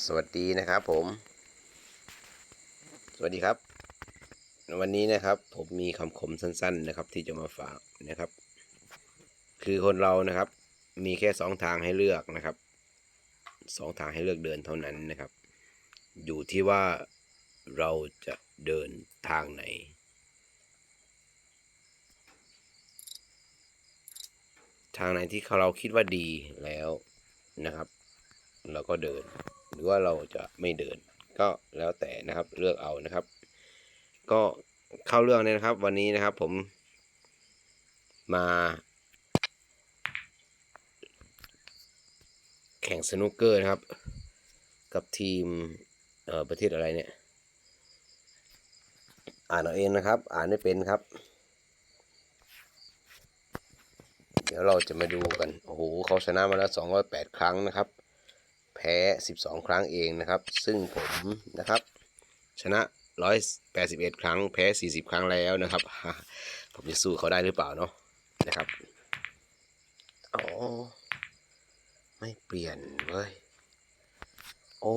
สวัสดีนะครับผม สวัสดีครับ วันนี้นะครับผมมีคำคมสั้น ๆ นะครับ ที่จะมาฝากนะครับ คือคนเรานะครับ มีแค่สองทางให้เลือกนะครับสองทางให้เลือกเดินเท่านั้นนะครับ อยู่ที่ว่าเราจะเดินทางไหนทางไหนที่เราคิดว่าดีแล้วนะครับ เราก็เดิน หรือว่าเราจะไม่เดิน ก็แล้วแต่นะครับเลือกเอานะครับ ก็เข้าเรื่องเลยนะครับ วันนี้นะครับผมมาแข่งสนุกเกอร์นะครับ กับทีมเอ่อประเทศอะไรเนี่ย อ่านเอาเองนะครับ อ่านไม่เป็นครับ เดี๋ยวเราจะมาดูกัน โอ้โหเขาชนะมาแล้ว 208 ครั้งนะครับ แพ้ 12 ครั้งเองนะครับ ซึ่งผมนะครับ ชนะ 181 ครั้ง แพ้ 40 ครั้งแล้วนะครับ ผมจะสู้เขาได้หรือเปล่าเนาะนะครับอ๋อไม่เปลี่ยนเว้ยโอ้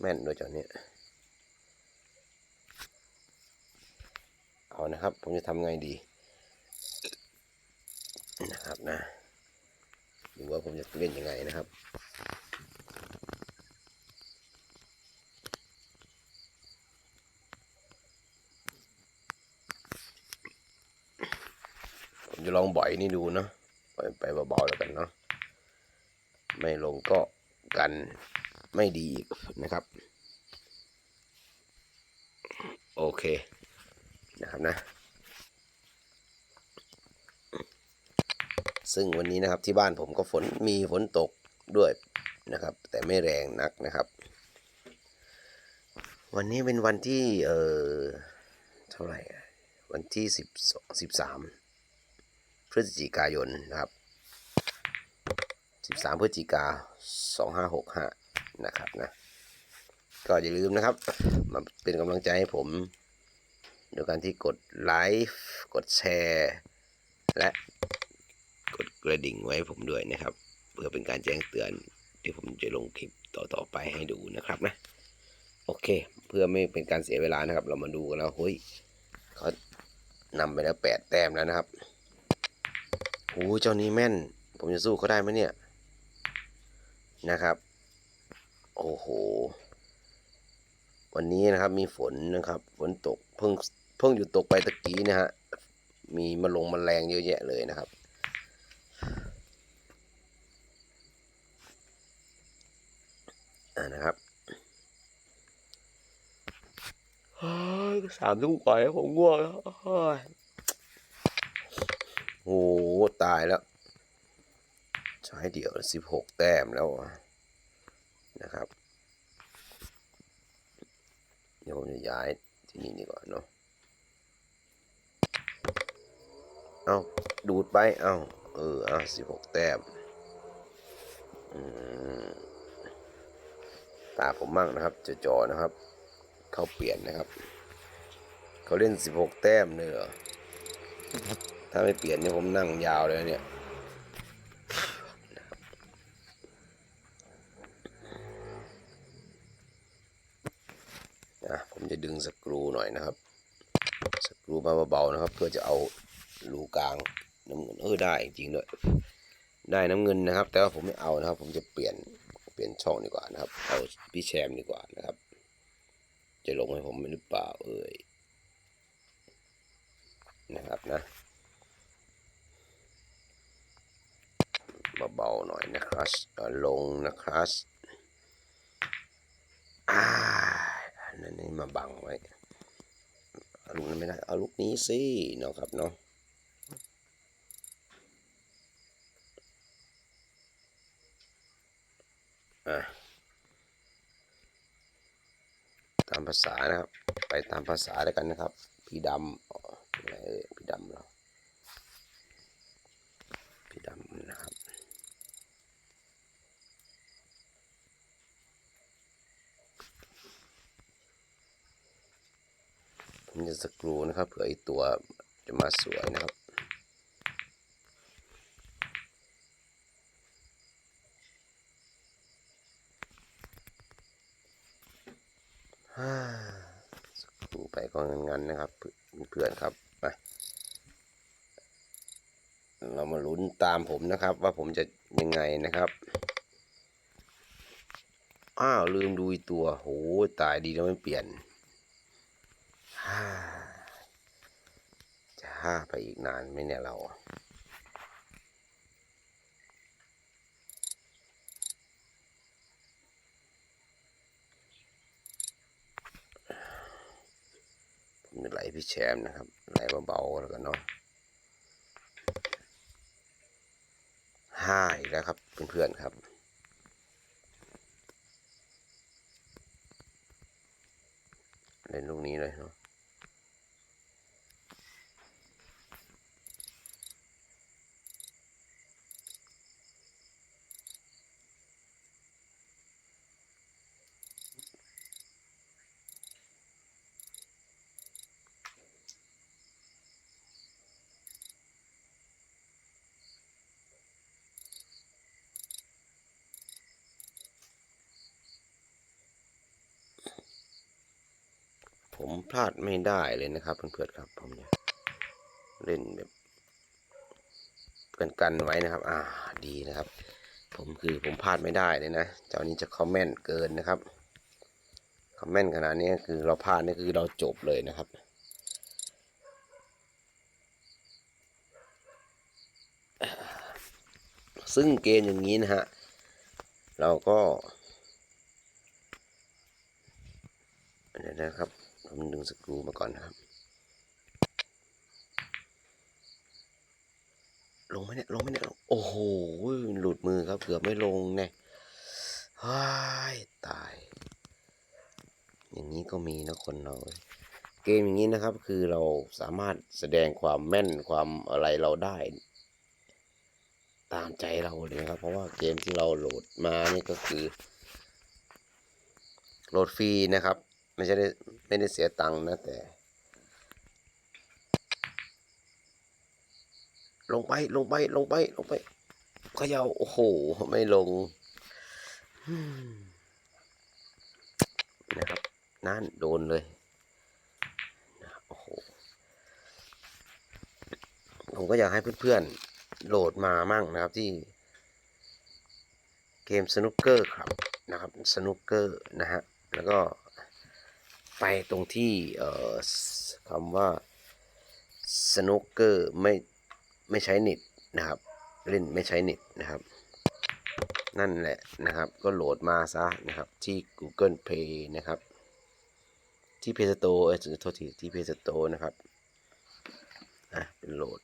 แม่นด้วยจอเนี่ยเอานะครับ ผมจะทำไงดีนะครับนะ ดูว่าผมจะเล่นยังไงนะครับผมจะลองบ่อยนี่ดูเนาะปล่อยไปเบาๆแล้วกันเนาะไม่ลงก็กันไม่ดีอีกนะครับ โอเคนะครับนะ ซึ่งวันนี้นะครับที่บ้านผมก็ฝนมีฝนตกด้วยนะครับ แต่ไม่แรงนักนะครับ วันนี้เป็นวันที่เอ่อเท่าไหร่วันที่สิบสองสิบสามพฤศจิกายนนะครับสิบสามพฤศจิกาสองห้าหกห้านะครับนะก็อย่าลืมนะครับมาเป็นกำลังใจให้ผมโดยการที่กดไลค์กดแชร์ และ กระดิ่งไว้ให้ผมด้วยนะครับ เพื่อเป็นการแจ้งเตือนที่ผมจะลงคลิปต่อๆไปให้ดูนะครับนะ โอเค เพื่อไม่เป็นการเสียเวลานะครับ เรามาดูกันแล้วเฮ้ยเขานำไปแล้วแปดแต้มแล้วนะครับโอ้เจ้านี้แม่น ผมจะสู้เขาได้ไหมเนี่ยนะครับ โอ้โห วันนี้นะครับมีฝนนะครับ ฝนตกเพิ่งเพิ่งหยุดตกไปตะกี้นะฮะมีมาลงมาแรงเยอะแยะเลยนะครับ อ่านะครับสามทุ่มกว่าแล้วผมง่วงแล้วโอ้ยโอ้โหตายแล้วใช้เดี่ยวสิบหกแต้มแล้วนะครับ เดี๋ยวผมจะย้ายที่นี่ดีกว่าเนาะเอาดูดไป เอาเออเอาสิบหกแต้มอืม ตาผมมั่งนะครับจอๆนะครับ เขาเปลี่ยนนะครับ เขาเล่นสิบหกแต้มเลยเหรอถ้าไม่เปลี่ยนเนี่ยผมนั่งยาวเลยเนี่ยนะผมจะดึงสกรูหน่อยนะครับ สกรูมาเบาๆนะครับ เพื่อจะเอารูกลางน้ำเงินเออได้จริงๆด้วยได้น้ำเงินนะครับ แต่ว่าผมไม่เอานะครับ ผมจะเปลี่ยน ลี่ยนช่องดีกว่านะครับ เอาพี่แชมป์ดีกว่านะครับ จะลงให้ผมหรือเปล่าเอ่ยนะครับนะเบาๆหน่อยนะครับลงนะครับอ่าอันนี้มาบังไว้เอาลูกนั้นไม่ได้เอาลูกนี้สิเนาะครับเนาะ อะตามภาษานะครับ ไปตามภาษาแล้วกันนะครับ พี่ดำอะไรพี่ดำเราพี่ดำนะครับผมจะสกรูนะครับเผื่อไอตัวจะมาสวยนะครับ อ ฮ่าดูไปก็งั นะครับเพื่อนครับมาเรามาลุ้นตามผมนะครับ ว่าผมจะยังไงนะครับ อ้าว ลืมดูตัวโหตายดีแล้วไม่เปลี่ยนจะห้าไปอีกนานไหมเนี่ยเรา ผมจะ ไหลพี่แชมป์นะครับ ไหลเบาๆแล้วกันเนาะห้าอีกแล้วครับเพื่อนๆครับเล่นลูกนี้เลยเนาะ พลาดไม่ได้เลยนะครับเพื่อนๆครับผมเนี่ยเล่นแบบกันกันไว้นะครับ อ่าดีนะครับ ผมคือผมพลาดไม่ได้เลยนะเจ้านี้จะคอมเมนต์เกินนะครับคอมเมนต์ขนาดนี้คือเราพลาดนี่คือเราจบเลยนะครับซึ่งเกมอย่างนี้นะฮะ เราก็เดี๋ยวนะครับ ผมดึงสกรูมาก่อนนะครับ ลงไหมเนี่ยลงไหมเนี่ยโอ้โหหลุดมือครับเกือบไม่ลงเนี่ยว้ายตาย อย่างนี้ก็มีนะคนเราเกมอย่างนี้นะครับคือเราสามารถแสดงความแม่นความอะไรเราได้ ตามใจเราเลยนะครับ เพราะว่าเกมที่เราโหลดมานี่ก็คือ โหลดฟรีนะครับ ไม่ใช่ได้ไม่ได้เสียตังค์นะแต่ ลงไปลงไปลงไปลงไปเขยาโอ้โห ไม่ลงนะครับ นั่นโดนเลยนะโอ้โหผมก็อยากให้เพื่อนๆ โหลดมามั่งนะครับที่ เกมสนุกเกอร์ครับนะครับ สนุกเกอร์นะฮะ แล้วก็ ไปตรงที่เอ่อคำว่าสนุกเกอร์ไม่ไม่ใช้เน็ตนะครับ เล่นไม่ใช้เน็ตนะครับ นั่นแหละนะครับ ก็โหลดมาซะนะครับ ที่ Google Play นะครับ ที่ Play Store เออโทษทีที่ Play Store นะครับอะเป็นโหลด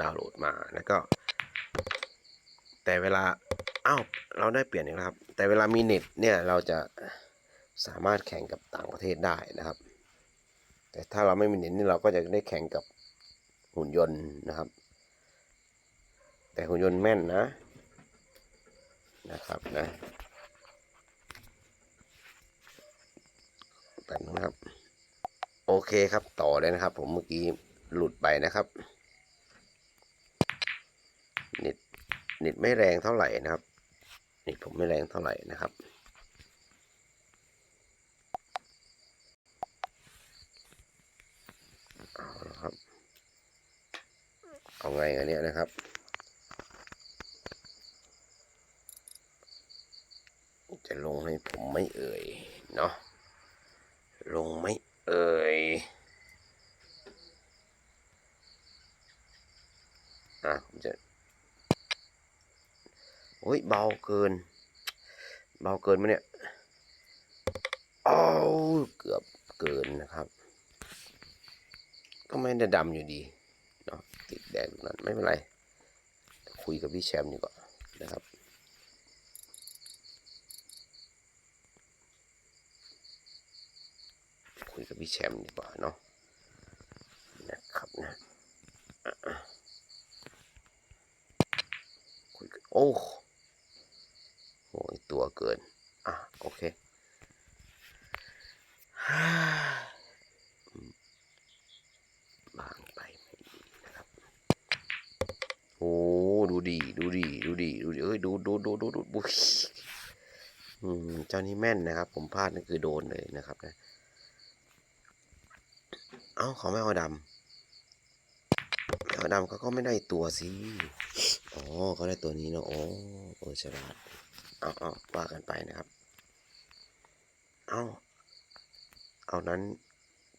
ดาวน์โหลดมาแล้วก็ แต่เวลาอ้าวเราได้เปลี่ยนอีกแล้วครับ แต่เวลามีเน็ตเนี่ยเราจะ สามารถแข่งกับต่างประเทศได้นะครับ แต่ถ้าเราไม่มีเน็ตนี่เราก็จะได้แข่งกับหุ่นยนต์นะครับ แต่หุ่นยนต์แม่นนะนะครับนะแบบนั้นนะครับ โอเคครับต่อเลยนะครับ ผมเมื่อกี้หลุดไปนะครับเน็ตเน็ตไม่แรงเท่าไหร่นะครับเน็ตผมไม่แรงเท่าไหร่นะครับ เอาละครับ เอาไงกันเนี่ยนะครับ จะลงให้ผมไม่เอ่ยเนาะลงไม่เอ่ยอะผมจะโอ้ยเบาเกิน เบาเกินไหมเนี่ยอ้าเกือบเกินนะครับ ก็ไม่ได้ดำอยู่ดี ติดแดงนั้นไม่เป็นไร คุยกับพี่แชมป์ดีกว่านะครับคุยกับพี่แชมป์ดีกว่าเนาะนะครับนะคุยกันโอ้โหตัวเกิน อะ โอเค บางไปไม่ดีนะครับ โอ้ดูดีดูดีดูดีดูดีเอ้ยดูดูดูดูดูดูอืมเจ้านี้แม่นนะครับ ผมพลาดนั่นคือโดนเลยนะครับนะเอ้าเขาไม่เอาดำไม่เอาดำเขาก็ไม่ได้ตัวสิอ๋อเขาได้ตัวนี้เนาะอ๋อเออฉลาดเอาเอาว่ากันไปนะครับ เอาเอานั้น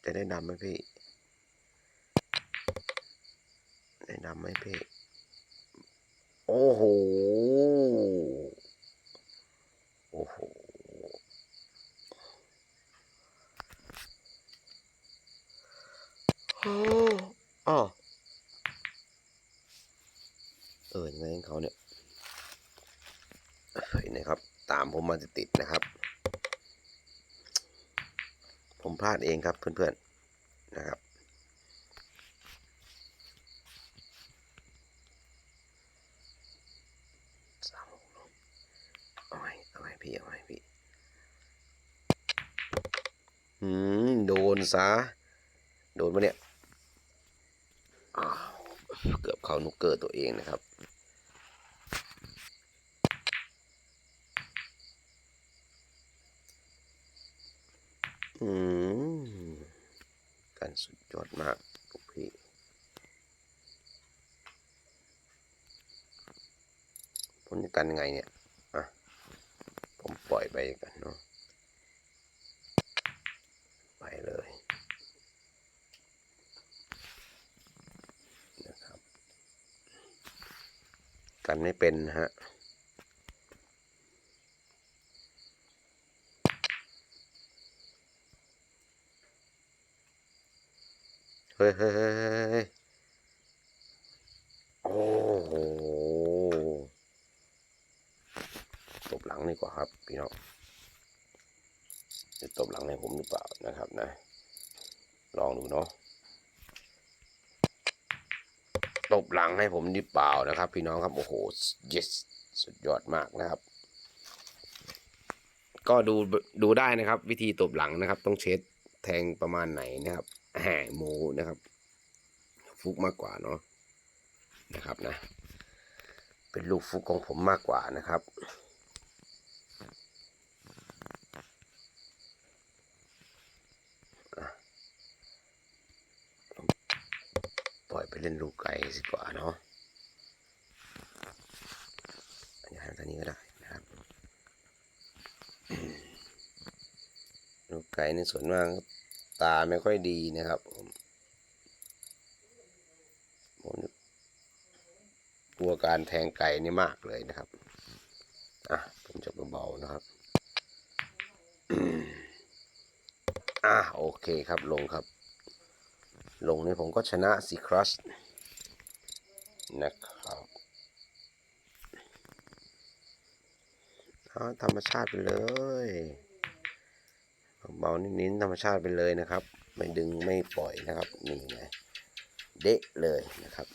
จะได้ดำไหมพี่ ได้ดำไหมพี่ โอ้โห โอ้โหโอ้อ้อเออยังไงของเขาเนี่ยเฮ้ยนะครับ ตามผมมาติดๆนะครับ ผมพลาดเองครับเพื่อนๆ นะครับ สามหกลง เอาไว้พี่เอาไว้พี่อืมโดนซะโดนปะเนี่ยเกือบเข้านุกเกอร์ตัวเองนะครับ อืมการสุดยอดมากลูกพี่ผมจะกันยังไงเนี่ย อยไปกันเนาะไปเลยนะครับ กันไม่เป็นนะฮะเฮ้ยเฮ้ยเฮ้ยเฮ้ยเฮ้ยโอ้โหตบหลังดีกว่าครับ พี่ น้องจะตบหลังให้ผมหรือเปล่านะครับนะ ลองดูเนาะตบหลังให้ผมดีเปล่านะครับ พี่น้องครับโอ้โห yes สุดยอดมากนะครับ ก็ดูดูได้นะครับ วิธีตบหลังนะครับ ต้องเช็ดแทงประมาณไหนนะครับแห่หมูนะครับ ฟุกมากกว่าเนาะนะครับนะ เป็นลูกฟุกของผมมากกว่านะครับ อะปล่ อยไปเล่นลูกไก่สิกว่าเนาะอันนี้ทางนี้ก็ได้นะครับ ลูกไก่ในส่วนมากตาไม่ค่อยดีนะครับผมผมกลัวการแทงไก่นี่มากเลยนะครับ อะผมจะเบาๆนะครับ อะโอเคครับลงครับ ลงนี่ผมก็ชนะสิครัชนะครับเอธรรมชาติไปเลยเบาๆนิ้นๆธรรมชาติไปเลยนะครับ ไม่ดึงไม่ปล่อยนะครับนี่ไงเดะเลยนะครับ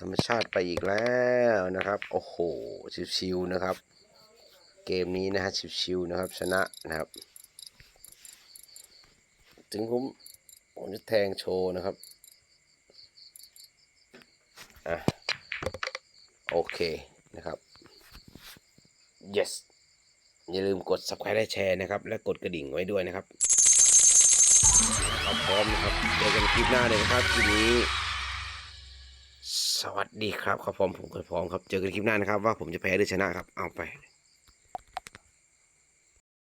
ธรรมชาติไปอีกแล้วนะครับ โอ้โหชิวๆนะครับ เกมนี้นะฮะชิวๆนะครับชนะนะครับ ถึงผม ผมจะแทงโชว์นะครับอะโอเคนะครับ yes อย่าลืมกด subscribe และแชร์นะครับ และกดกระดิ่งไว้ด้วยนะครับเอาพร้อมนะครับเจอกันคลิปหน้าเลยนะครับทีนี้ สวัสดีครับครับผมผมก็พร้อมครับ เจอกันคลิปหน้านะครับ ว่าผมจะแพ้หรือชนะครับ เอาไป